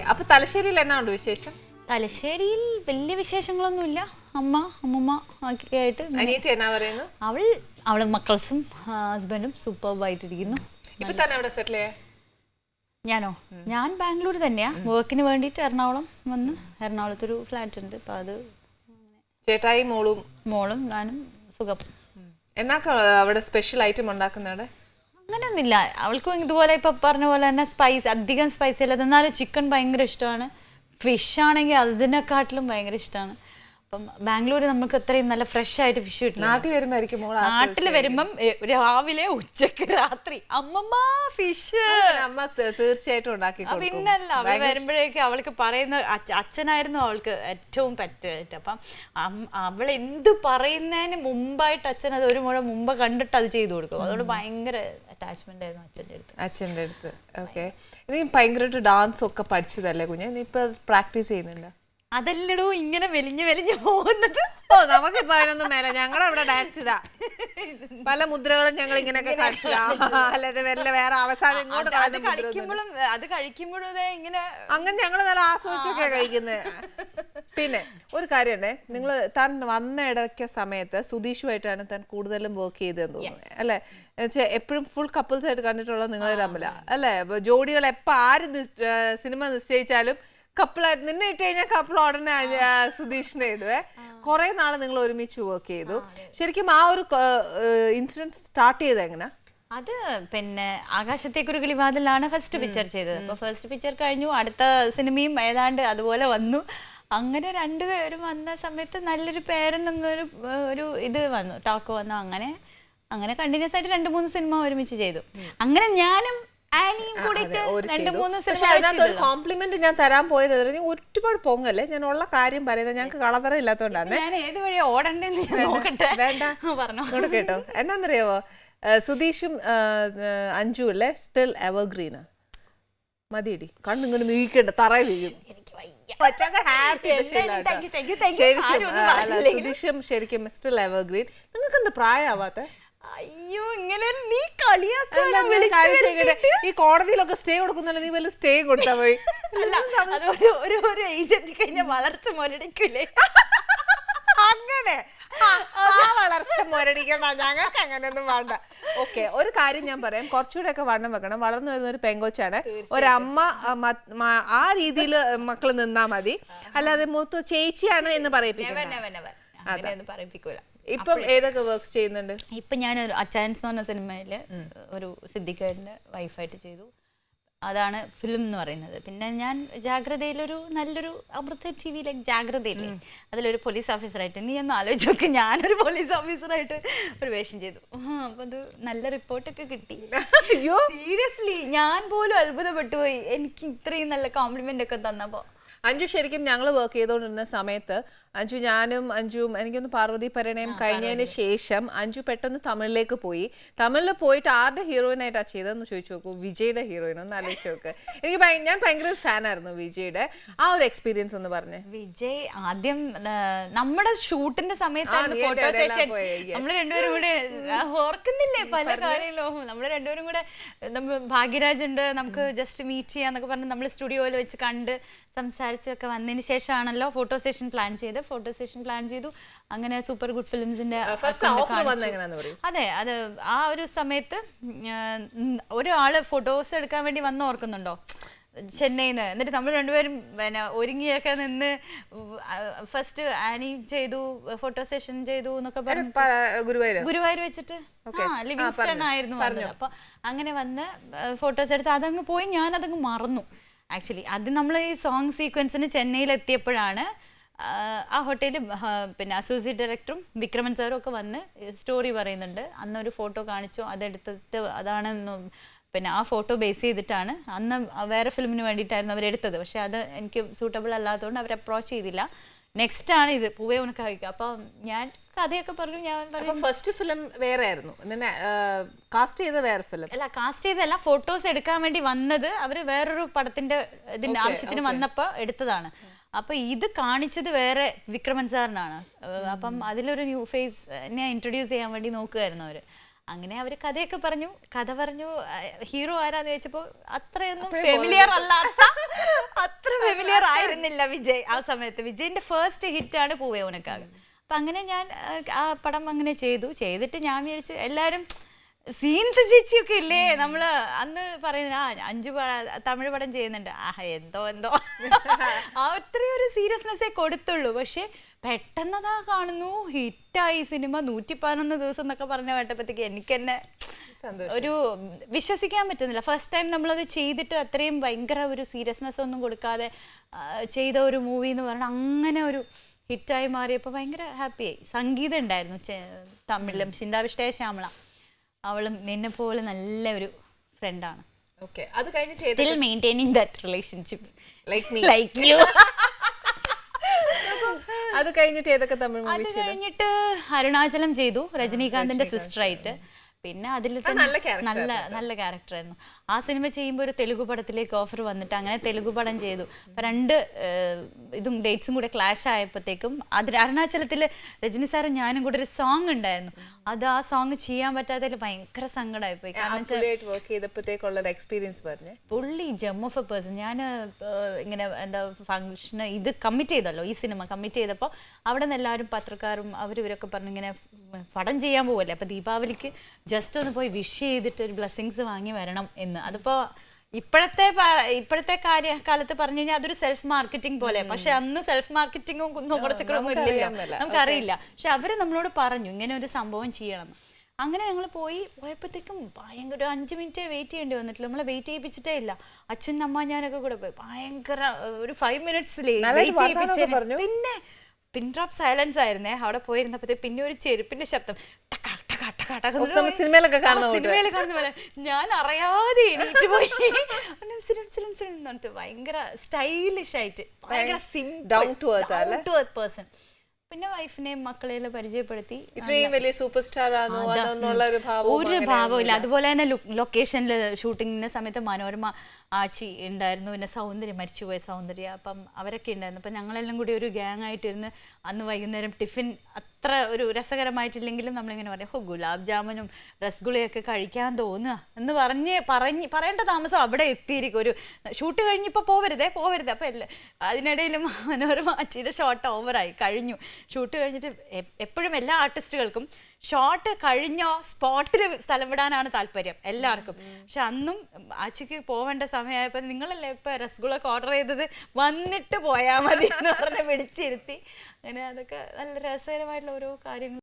Okay അപ്പൊ തലശ്ശേരിയിൽ എന്നാ ഉണ്ട് വിശേഷം? തലശ്ശേരിയിൽ വലിയ വിശേഷങ്ങളൊന്നുമില്ല. അമ്മ അമ്മമ്മ ഒക്കെ ആയിട്ട് അനിയത്തി എന്നാ പറയുന്നു? അവൾ അവളെ മക്കൾസും ഹസ്ബൻഡും സൂപ്പർബായിട്ടിരിക്കുന്നു ഇപ്പൊ തന്നെ അവിടെ സെറ്റിൽ ചെയ്യാ? ഞാനോ? ഞാൻ ബാംഗ്ലൂർ തന്നെയാ. വർക്കിന് വേണ്ടിട്ട് എറണാകുളം വന്ന് എറണാകുളത്തൊരു ഫ്ലാറ്റ് ഉണ്ട്. അപ്പൊ അത് ചേട്ടായി മോളും? മോളും ഞാനും സുഖം. എന്നാ അവിടെ സ്പെഷ്യൽ ഐറ്റം ഉണ്ടാക്കുന്നവിടെ അങ്ങനെയൊന്നുമില്ല അവൾക്കും ഇതുപോലെ ഇപ്പൊ പറഞ്ഞ പോലെ തന്നെ സ്പൈസ് അധികം സ്പൈസി അല്ലാതെ എന്നാലും ചിക്കൻ ഭയങ്കര ഇഷ്ടമാണ്. ഫിഷ് ആണെങ്കിൽ അതിനെക്കാട്ടിലും ഭയങ്കര ഇഷ്ടമാണ്. അപ്പം ബാംഗ്ലൂർ നമുക്ക് അത്രയും നല്ല ഫ്രഷ് ആയിട്ട് ഫിഷ് കിട്ടില്ല. നാട്ടിൽ വരുമ്പോഴായിരിക്കും മോൾ നാട്ടിൽ വരുമ്പം രാവിലെ ഉച്ചയ്ക്ക് രാത്രി അമ്മമ്മ ഫിഷ് അമ്മ തീർച്ചയായിട്ടും ഉണ്ടാക്കി. പിന്നല്ല അവൾ വരുമ്പോഴേക്കും അവൾക്ക് പറയുന്ന അച്ഛ- അച്ഛനായിരുന്നു അവൾക്ക് ഏറ്റവും പറ്റായിട്ട് അപ്പം അവൾ എന്ത് പറയുന്നതിന് മുമ്പായിട്ട് അച്ഛൻ അത് ഒരു മുഴ മുമ്പ് കണ്ടിട്ട് അത് ചെയ്തു കൊടുക്കും. അതുകൊണ്ട് ഭയങ്കര അറ്റാച്ച്മെന്റ് ആയിരുന്നു അച്ഛന്റെ അടുത്ത്. അച്ഛന്റെ അടുത്ത്. ഓക്കെ നീ ഭയങ്കരമായിട്ട് ഡാൻസ് ഒക്കെ പഠിച്ചതല്ലേ കുഞ്ഞ്? നീ ഇപ്പൊ പ്രാക്ടീസ് ചെയ്യുന്നില്ല? അതല്ലടോ ഇങ്ങനെ വെലിഞ്ഞു വെലിഞ്ഞു പോകുന്നത്. ഓ നമുക്കിപ്പോ അതിനൊന്നും മേല. ഞങ്ങൾ അവിടെ ഡാൻസ് ചെയ്താ പല മുദ്രകളും ഞങ്ങൾ ഇങ്ങനെയൊക്കെ കാണിച്ചതാ അല്ലാതെ വല്ല വേറെ അവസാനം ഇങ്ങോട്ട് അത് കളിക്കുമ്പോഴും അത് കഴിക്കുമ്പോഴും ഇങ്ങനെ അങ്ങനെ ഞങ്ങൾ നല്ല ആസ്വദിച്ചൊക്കെ കഴിക്കുന്നത് പിന്നെ ഒരു കാര്യമുണ്ടേ. നിങ്ങൾ താൻ വന്ന ഇടയ്ക്ക സമയത്ത് സുധീഷുമായിട്ടാണ് താൻ കൂടുതലും വർക്ക് ചെയ്തതെന്ന് തോന്നുന്നത് അല്ലെ? എന്നുവെച്ചാൽ എപ്പോഴും ഫുൾ കപ്പിൾസ് ആയിട്ട് കണ്ടിട്ടുള്ളത് നിങ്ങൾ തമ്മിലാ. അല്ലേ? ജോഡികൾ എപ്പോൾ ആര് സിനിമ നിശ്ചയിച്ചാലും കപ്പിളായിട്ട് നിന്നെ ഇട്ട് കഴിഞ്ഞാൽ കപ്പിൾ ഉടനെ സുധീഷിനെ ഇടുവേ. കുറെ നാൾ നിങ്ങൾ ഒരുമിച്ച് വർക്ക് ചെയ്തു. ശരിക്കും ആ ഒരു ഇൻസിഡൻസ് സ്റ്റാർട്ട് ചെയ്ത് എങ്ങനെ? അത് പിന്നെ ആകാശത്തേക്കൊരു കിളിവാതിലാണ് ഫസ്റ്റ് പിക്ചർ ചെയ്തത്. അപ്പോൾ ഫസ്റ്റ് പിക്ചർ കഴിഞ്ഞു അടുത്ത സിനിമയും ഏതാണ്ട് അതുപോലെ വന്നു. അങ്ങനെ രണ്ടുപേരും വന്ന സമയത്ത് നല്ലൊരു പേരെന്നൊരു ഒരു ഇത് വന്നു ടോക്ക് വന്നു. അങ്ങനെ അങ്ങനെ കണ്ടിന്യൂസ് ആയിട്ട് രണ്ട് മൂന്ന് സിനിമ ഒരുമിച്ച് ചെയ്തു. അങ്ങനെ ഞാനും ആനിയും രണ്ട് മൂന്ന് പക്ഷെ സിനിമ അതിനകത്ത് ഒരു കോംപ്ലിമെന്റ് ഞാൻ തരാൻ പോയത് ഒരുപാട് പൊങ്ങല്ലേ? ഞാൻ ഉള്ള കാര്യം പറയുന്നത് ഞങ്ങൾക്ക് കളതറ ഇല്ലാത്തോണ്ടാണ് ഞാൻ ഏത് വഴിയാ ഓടണ്ടേന്ന് നോക്കട്ടെ. വേണ്ട. പറഞ്ഞു. കേട്ടോ. എന്നാന്നറിയാവോ? സുതീഷും സുധീഷും അഞ്ജു അല്ലേ? Still evergreen മതിയടി. കണ്ണിങ്ങനെ വീഴ്ക്കണ്ട തറ വീഴും. സുധീഷും ശരിക്കും സ്റ്റിൽ എവർഗ്രീൻ നിങ്ങൾക്ക് എന്താ പ്രായമാവാത്ത? അയ്യോ ഇങ്ങനെ നീ? വരുത്തിയിട്ട്? ഈ കോടതിയിലൊക്കെ സ്റ്റേ കൊടുക്കുന്നല്ലോ നീ വല്ല സ്റ്റേ കൊടുത്താ പോയി? അല്ല ഒരു ഒരു ഒരു ഏജ് എത്തിക്കഴിഞ്ഞാൽ വളർച്ച മുരടിക്കൂലേ? അങ്ങനെ. വളർച്ച മുരടിക്കണ്ട. ഞങ്ങൾക്ക് അങ്ങനെയൊന്നും വേണ്ട. ഓക്കെ ഒരു കാര്യം ഞാൻ പറയാം. കുറച്ചുകൂടെ ഒക്കെ വണ്ണം വെക്കണം. വളർന്നു വരുന്ന ഒരു പെങ്കോച്ചാണ്. ഒരമ്മ ആ, രീതിയിൽ മക്കൾ നിന്നാ മതി. അല്ലാതെ മൂത്ത് ചേച്ചിയാണ് എന്ന് പറയിപ്പിക്കും. അങ്ങനെയൊന്നും പറയിപ്പിക്കൂല. ഇപ്പം ഏതൊക്കെ വർക്ക്സ് ചെയ്യുന്നുണ്ട്? ഇപ്പൊ ഞാൻ ഒരു അച്ചാൻസ് എന്ന് പറഞ്ഞ സിനിമയിൽ ഒരു സിദ്ധിക്കേടിന്റെ വൈഫായിട്ട് ചെയ്തു. അതാണ് ഫിലിം എന്ന് പറയുന്നത്. പിന്നെ ഞാൻ ജാഗ്രതയിലൊരു നല്ലൊരു അമൃത ടി വി ലൈക്ക് ജാഗ്രതയില്ലേ അതിലൊരു പോലീസ് ഓഫീസറായിട്ട് നീ ഒന്ന് ആലോചിച്ചൊക്കെ. ഞാനൊരു പോലീസ് ഓഫീസറായിട്ട് ഒരു വേഷം ചെയ്തു. അപ്പൊ അത് നല്ല റിപ്പോർട്ടൊക്കെ കിട്ടി. അയ്യോ. സീരിയസ്ലി ഞാൻ പോലും അത്ഭുതപ്പെട്ടു പോയി എനിക്ക് ഇത്രയും നല്ല കോംപ്ലിമെന്റ് ഒക്കെ തന്നപ്പോ. അഞ്ചു ശരിക്കും ഞങ്ങൾ വർക്ക് ചെയ്തുകൊണ്ടിരുന്ന സമയത്ത് അഞ്ജു ഞാനും അഞ്ജുവും എനിക്കൊന്ന് പാർവതി പരിണയം കഴിഞ്ഞതിന് ശേഷം അഞ്ജു പെട്ടെന്ന് തമിഴിലേക്ക് പോയി. തമിഴിൽ പോയിട്ട് ആരുടെ ഹീറോയിനായിട്ടാ ചെയ്തതെന്ന് ചോദിച്ചു നോക്കൂ. വിജയുടെ ഹീറോയിൻ ഒന്ന് ആലോചിച്ച് നോക്ക്. എനിക്ക് ഞാൻ ഭയങ്കര ഫാനായിരുന്നു വിജയുടെ. ആ ഒരു എക്സ്പീരിയൻസ് ഒന്ന് പറഞ്ഞേ. വിജയ് ആദ്യം നമ്മുടെ ഷൂട്ടിന്റെ സമയത്താണ് ഫോട്ടോ സെഷൻ നമ്മൾ രണ്ടുപേരും കൂടെ ഓർക്കുന്നില്ലേ പല കാര്യങ്ങളും. നമ്മൾ രണ്ടുപേരും കൂടെ നമ്മൾ ഭാഗ്യരാജ് ഉണ്ട് നമുക്ക് ജസ്റ്റ് മീറ്റ് ചെയ്യാന്നൊക്കെ പറഞ്ഞ് നമ്മൾ സ്റ്റുഡിയോയിൽ വെച്ച് കണ്ട് സംസാരിച്ചൊക്കെ വന്നതിന് ശേഷമാണല്ലോ ഫോട്ടോ സെഷൻ പ്ലാൻ ചെയ്ത് ഫോട്ടോ സെഷൻ പ്ലാൻ ചെയ്തു. അങ്ങനെ സൂപ്പർ ഗുഡ് ഫിലിംസിന്റെ അതെ അത് ആ ഒരു സമയത്ത് ഒരാൾ ഫോട്ടോസ് എടുക്കാൻ വേണ്ടി വന്ന് ഓർക്കുന്നുണ്ടോ? ചെന്നൈയിൽ നിന്ന് എന്നിട്ട് നമ്മൾ രണ്ടുപേരും പിന്നെ ഒരുങ്ങിയൊക്കെ നിന്ന് ഫസ്റ്റ് ആനി ചെയ്തു ഫോട്ടോ സെഷൻ ചെയ്തു എന്നൊക്കെ പറഞ്ഞു ഗുരുവായൂർ വെച്ചിട്ട്? ആ ലിവിങ്സ്റ്റൺ ആയിരുന്നു പറഞ്ഞു. അപ്പൊ അങ്ങനെ വന്ന് ഫോട്ടോസ് എടുത്ത് അതങ്ങ് പോയി. ഞാൻ അതങ്ങ് മറന്നു. ആക്ച്വലി അത് നമ്മൾ ഈ സോങ് സീക്വൻസിന് ചെന്നൈയിൽ എത്തിയപ്പോഴാണ് ആ, ഹോട്ടലിൽ പിന്നെ അസോസിയേറ്റ് ഡയറക്ടറും വിക്രമൻ സാറും ഒക്കെ വന്ന് സ്റ്റോറി പറയുന്നുണ്ട്. അന്നൊരു ഫോട്ടോ കാണിച്ചു അതെടുത്തിട്ട് അതാണ് പിന്നെ ആ ഫോട്ടോ ബേസ് ചെയ്തിട്ടാണ് അന്ന് വേറെ ഫിലിമിന് വേണ്ടിയിട്ടായിരുന്നു അവരെടുത്തത് പക്ഷേ അത് എനിക്ക് സൂട്ടബിൾ അല്ലാത്തതുകൊണ്ട് അവർ അപ്രോച്ച് ചെയ്തില്ല. നെക്സ്റ്റ് ആണ് ഇത് പൂവേ ഉനക്ക് കഴിക്കുക അപ്പം ഞാൻ കഥയൊക്കെ പറഞ്ഞു ഞാൻ പറഞ്ഞു ഫസ്റ്റ് ഫിലിം വേറെ ആയിരുന്നു കാസ്റ്റ് ചെയ്ത വേറെ ഫിലിം അല്ല കാസ്റ്റ് ചെയ്തല്ല ഫോട്ടോസ് എടുക്കാൻ വേണ്ടി വന്നത് അവർ വേറൊരു പടത്തിന്റെ ഇതിന്റെ ആവശ്യത്തിന് വന്നപ്പോൾ എടുത്തതാണ്. അപ്പൊ ഇത് കാണിച്ചത് വേറെ വിക്രമൻ സാറിനാണ്. അപ്പം അതിലൊരു ന്യൂ ഫേസ് ഇൻട്രൊഡ്യൂസ് ചെയ്യാൻ വേണ്ടി നോക്കുമായിരുന്നു അവർ. അങ്ങനെ അവർ കഥയൊക്കെ പറഞ്ഞു കഥ പറഞ്ഞു ഹീറോ ആരാന്ന് ചോദിച്ചപ്പോ അത്രയൊന്നും ഫെമിലിയർ അല്ലാത്ത അത്ര ഫെമിലിയർ ആയിരുന്നില്ല വിജയ് ആ സമയത്ത്. വിജയിന്റെ ഫസ്റ്റ് ആണ് പൂവേ ഉനക്കാകെ. അപ്പം അങ്ങനെ ഞാൻ ആ, ആ പടം അങ്ങനെ ചെയ്തു. ചെയ്തിട്ട് ഞാൻ വിചാരിച്ചു എല്ലാവരും സീൻത്ത് ചേച്ചിയൊക്കെ ഇല്ലേ നമ്മൾ അന്ന് പറയുന്ന ആ അഞ്ചു തമിഴ് പടം ചെയ്യുന്നുണ്ട്. ആ എന്തോ എന്തോ. ആ അത്രയും ഒരു സീരിയസ്നെസ്സേ കൊടുത്തുള്ളൂ. പക്ഷെ പെട്ടെന്നതാ കാണുന്നു ഹിറ്റായി സിനിമ നൂറ്റി പതിനൊന്ന് ദിവസം എന്നൊക്കെ പറഞ്ഞ കേട്ടപ്പോഴത്തേക്ക് എനിക്ക് തന്നെ. ഒരു വിശ്വസിക്കാൻ പറ്റുന്നില്ല. ഫസ്റ്റ് ടൈം നമ്മളത് ചെയ്തിട്ട് അത്രയും ഭയങ്കര ഒരു സീരിയസ്നെസ് ഒന്നും കൊടുക്കാതെ ചെയ്ത ഒരു മൂവി എന്ന് പറഞ്ഞാൽ അങ്ങനെ ഒരു ഹിറ്റായി മാറിയപ്പോൾ ഭയങ്കര ഹാപ്പിയായി സംഗീതം ഉണ്ടായിരുന്നു തമിഴിലും. ചിന്താവിഷ്ടയ ശ്യാമള. അവളും നിന്നെ പോലെ നല്ല ഒരു ഫ്രണ്ടാണ് ഓക്കെ അത് കഴിഞ്ഞിട്ട് still maintaining that relationship like me like you അത് കഴിഞ്ഞിട്ട് ഏതൊക്കെ തമിഴ് അത് മൂവീസ് കഴിഞ്ഞിട്ട് അരുണാചലം ചെയ്തു രജനീകാന്തിന്റെ സിസ്റ്റർ ആയിട്ട്. പിന്നെ അതിൽ നല്ല നല്ല ക്യാരക്ടർ ആയിരുന്നു. ആ സിനിമ ചെയ്യുമ്പോൾ ഒരു തെലുഗു പടത്തിലേക്ക് ഓഫർ വന്നിട്ട് അങ്ങനെ തെലുഗു പടം ചെയ്തു. രണ്ട് ഇതും ഡേറ്റ്സും കൂടെ ക്ലാഷ് ആയപ്പോഴത്തേക്കും അത് അരുണാചലത്തിൽ രജനി സാറും ഞാനും കൂടെ ഒരു സോങ് ഉണ്ടായിരുന്നു. അത് ആ സോങ് ചെയ്യാൻ പറ്റാത്തതിൽ ഭയങ്കര സങ്കടമായിപ്പോയി കാരണം എക്സ്പീരിയൻസ് പറഞ്ഞു. പുള്ളി ജം ഓഫ് എ പേഴ്സൺ ഞാൻ ഇങ്ങനെ എന്താ ഫംഗ്ഷന് ഇത് കമ്മിറ്റ് ചെയ്തല്ലോ ഈ സിനിമ കമ്മിറ്റ് ചെയ്തപ്പോൾ അവിടെ നിന്ന് എല്ലാവരും പത്രക്കാരും അവരിവരൊക്കെ പറഞ്ഞു ഇങ്ങനെ പടം ചെയ്യാൻ പോവല്ലേ? അപ്പോൾ ദീപാവലിക്ക് ജസ്റ്റ് ഒന്ന് പോയി വിഷ് ചെയ്തിട്ട് ഒരു ബ്ലെസ്സിങ്സ് വാങ്ങി വരണം എന്ന്. അതിപ്പോ ഇപ്പോഴത്തെ ഇപ്പോഴത്തെ കാര്യ കാലത്ത് പറഞ്ഞു കഴിഞ്ഞാൽ അതൊരു സെൽഫ് മാർക്കറ്റിംഗ് പോലെ പക്ഷെ അന്ന് സെൽഫ് മാർക്കറ്റിംഗും കുറച്ചൊന്നും ഇല്ലല്ലോ. നമുക്കറിയില്ല. പക്ഷെ അവർ നമ്മളോട് പറഞ്ഞു ഇങ്ങനെ ഒരു സംഭവം ചെയ്യണം. അങ്ങനെ ഞങ്ങൾ പോയി പോയപ്പോഴത്തേക്കും ഭയങ്കര ഒരു അഞ്ച് മിനിറ്റേ വെയിറ്റ് ചെയ്യേണ്ടി വന്നിട്ടില്ല. നമ്മളെ വെയിറ്റ് ചെയ്യിപ്പിച്ചിട്ടേ ഇല്ല. അച്ഛൻ അമ്മ ഞാനൊക്കെ കൂടെ പോയി ഭയങ്കര ഒരു ഫൈവ് മിനിറ്റ്സ് വെയിറ്റ് പറഞ്ഞു. പിന്നെ പിൻ ഡ്രോപ്പ് സൈലൻസ് ആയിരുന്നേ. അവിടെ പോയിരുന്നപ്പോഴത്തേക്ക് പിന്നെ ഒരു ചെരുപ്പിന്റെ ശബ്ദം. സിനിമയിലൊക്കെ. സിനിമയിൽ കാണുന്ന പോലെ. ഞാൻ അറിയാതെ എണീറ്റ് പോയി. ഭയങ്കര സ്റ്റൈലിഷ് ആയിട്ട് ഭയങ്കര ഡൗൺ ടു? പേഴ്സൺ പിന്നെ വൈഫിനെയും മക്കളെയും പരിചയപ്പെടുത്തി. ഇത്രയും വലിയ സൂപ്പർ സ്റ്റാർ ആണോ ഒരു ഭാവം ഒരു ഭാവമില്ല അതുപോലെ തന്നെ ലൊക്കേഷനിൽ ഷൂട്ടിങ്ങിന്റെ സമയത്ത് മനോരമ ആച്ചി ഉണ്ടായിരുന്നു. പിന്നെ സൗന്ദര്യം മരിച്ചുപോയ സൗന്ദര്യ. അപ്പം അവരൊക്കെ ഉണ്ടായിരുന്നു. അപ്പം ഞങ്ങളെല്ലാം കൂടി ഒരു ഗ്യാങ് ആയിട്ടിരുന്ന് അന്ന് വൈകുന്നേരം ടിഫിൻ അത്ര ഒരു രസകരമായിട്ടില്ലെങ്കിലും നമ്മളിങ്ങനെ പറയാം ഹോ ഗുലാബ് ജാമുനും രസഗുളയൊക്കെ കഴിക്കാൻ തോന്നുക എന്ന് പറഞ്ഞ് പറഞ്ഞ് പറയേണ്ട താമസം അവിടെ എത്തിയിരിക്കും. ഒരു ഷൂട്ട് കഴിഞ്ഞിപ്പോൾ പോവരുതേ പോവരുതേ. അപ്പം എല്ലാ അതിനിടയിലും മനോരമ അച്ചിയുടെ ഷോട്ട് ഓവറായി കഴിഞ്ഞു. ഷൂട്ട് കഴിഞ്ഞിട്ട് എപ്പോഴും എല്ലാ ആർട്ടിസ്റ്റുകൾക്കും ഷോട്ട് കഴിഞ്ഞോ സ്പോട്ടിൽ സ്ഥലം വിടാനാണ് താല്പര്യം എല്ലാവർക്കും. പക്ഷെ അന്നും ആച്ചിക്ക് പോവേണ്ട സമയമായപ്പോൾ നിങ്ങളല്ലേ ഇപ്പൊ രസഗുളൊക്കെ ഓർഡർ ചെയ്തത്? വന്നിട്ട് പോയാൽ മതി എന്ന് പറഞ്ഞ് പിടിച്ചിരുത്തി അങ്ങനെ അതൊക്കെ നല്ല രസകരമായിട്ടുള്ള ഓരോ കാര്യങ്ങൾ